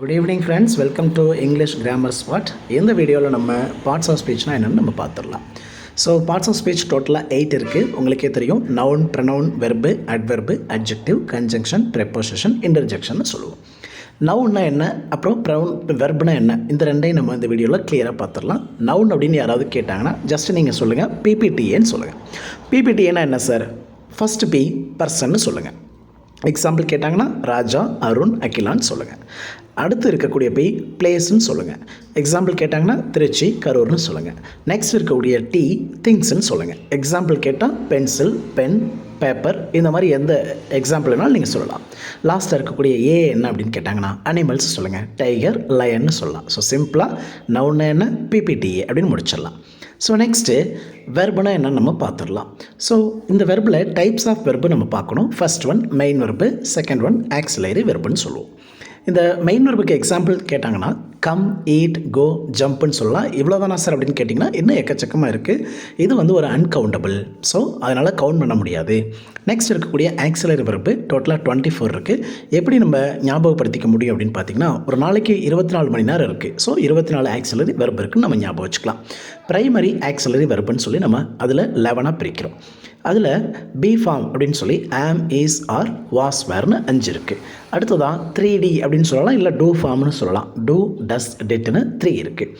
Good evening friends welcome to English grammar spot இந்த வீடியோவில் நம்ம பார்ட்ஸ் ஆஃப் ஸ்பீச்னா என்னென்னு நம்ம பார்த்துடலாம். ஸோ பார்ட்ஸ் ஆஃப் ஸ்பீச் டோட்டலாக எயிட் இருக்குது உங்களுக்கே தெரியும். Noun pronoun verb adverb adjective conjunction preposition interjection சொல்லுவோம். நவுன்னா என்ன? அப்புறம் ப்ரவுன் வெர்ப்னா என்ன? இந்த ரெண்டையும் நம்ம இந்த வீடியோவில் கிளியராக பார்த்துடலாம். நவுன் அப்படின்னு யாராவது கேட்டாங்கன்னா ஜஸ்ட் நீங்கள் சொல்லுங்கள் பிபிடிஏன்னு சொல்லுங்கள் பிபிடிஏனா என்ன சார் ஃபஸ்ட்டு பி பர்சன்னு சொல்லுங்கள் எக்ஸாம்பிள் கேட்டாங்கன்னா ராஜா அருண் அகிலான்னு சொல்லுங்கள் அடுத்து இருக்கக்கூடிய பி பிளேஸ்ன்னு சொல்லுங்கள் எக்ஸாம்பிள் கேட்டாங்கன்னா திருச்சி கரூர்னு சொல்லுங்கள் நெக்ஸ்ட் இருக்கக்கூடிய டி திங்ஸ்ன்னு சொல்லுங்கள் எக்ஸாம்பிள் கேட்டால் பென்சில் பென் பேப்பர் இந்த மாதிரி எந்த எக்ஸாம்பிள் வேணாலும் நீங்கள் சொல்லலாம். லாஸ்ட்டாக இருக்கக்கூடிய ஏ என்ன அப்படின்னு கேட்டாங்கன்னா அனிமல்ஸ் சொல்லுங்கள் டைகர் லயன்னு சொல்லலாம். ஸோ சிம்பிளாக நவுன்னு என்ன? பிபிடிஏ அப்படின்னு முடிச்சிடலாம். ஸோ நெக்ஸ்ட்டு வெர்புனா என்னன்னு நம்ம பார்த்துடலாம். ஸோ இந்த வெர்பில் டைப்ஸ் ஆஃப் வெர்பு நம்ம பார்க்கணும். First one main verb second one auxiliary வெர்புன்னு சொல்லுவோம். இந்த மெயின் வெர்புக்கு எக்ஸாம்பிள் கேட்டாங்கன்னா கம் ஈட் கோ ஜம்ப்னு சொல்லலாம். இவ்வளோ தானா சார் அப்படின்னு கேட்டிங்கன்னா இன்னும் எக்கச்சக்கமாக இருக்குது இது வந்து ஒரு அன்கவுண்டபிள் ஸோ அதனால் கவுண்ட் பண்ண முடியாது. நெக்ஸ்ட் இருக்கக்கூடிய ஆக்சிலரி வெர்பு டோட்டலாக டுவெண்ட்டி ஃபோர் இருக்குது எப்படி நம்ம ஞாபகப்படுத்திக்க முடியும் அப்படின்னு பார்த்தீங்கன்னா ஒரு நாளைக்கு இருபத்தி நாலு மணி நேரம் இருக்குது ஸோ இருபத்தி நாலு ஆக்சிலரி வெர்பு இருக்குன்னு நம்ம ஞாபகம் வச்சுக்கலாம். ப்ரைமரி ஆக்சிலரி வெர்புன்னு சொல்லி நம்ம அதில் லெவனாக பிரிக்கிறோம். அதில் பி ஃபார்ம் அப்படின்னு சொல்லி ஆம் இஸ் ஆர் வாஸ் வேர்னு அஞ்சு இருக்குது அடுத்ததான் த்ரீ டி அப்படின்னு சொல்லலாம் இல்லை டூ ஃபார்ம்னு சொல்லலாம். டூ டஸ் டெட்னு த்ரீ இருக்குது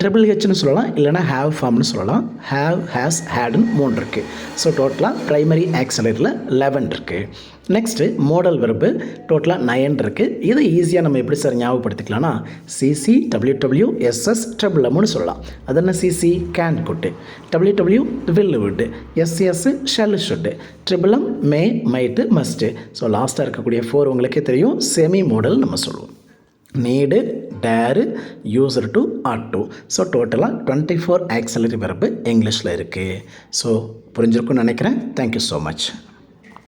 ட்ரிபிள் ஹெச்னு சொல்லலாம் இல்லைனா ஹேவ் ஃபார்ம்னு சொல்லலாம். ஹேவ் ஹேஸ் ஹேடுன்னு மூணு இருக்குது ஸோ டோட்டலாக ப்ரைமரி ஆக்சலரியில் லெவன் இருக்குது நெக்ஸ்ட்டு மோடல் வெர்பு டோட்டலாக நயன் இருக்குது இதை ஈஸியாக நம்ம எப்படி sir ஞாபகப்படுத்திக்கலாம்னா C C W W S S triple எம்னு சொல்லலாம். அது என்ன C C can could W W will would S S shall should triple M may might must so லாஸ்ட்டாக இருக்கக்கூடிய ஃபோர் உங்களுக்கே தெரியும். செமி மோடல் நம்ம சொல்லுவோம். Need dare used to ought to so டோட்டலாக டுவெண்ட்டி ஃபோர் ஆக்சலரி வரப்பு இங்கிலீஷில் இருக்குது so புரிஞ்சிருக்கும்னு நினைக்கிறேன். Thank you so much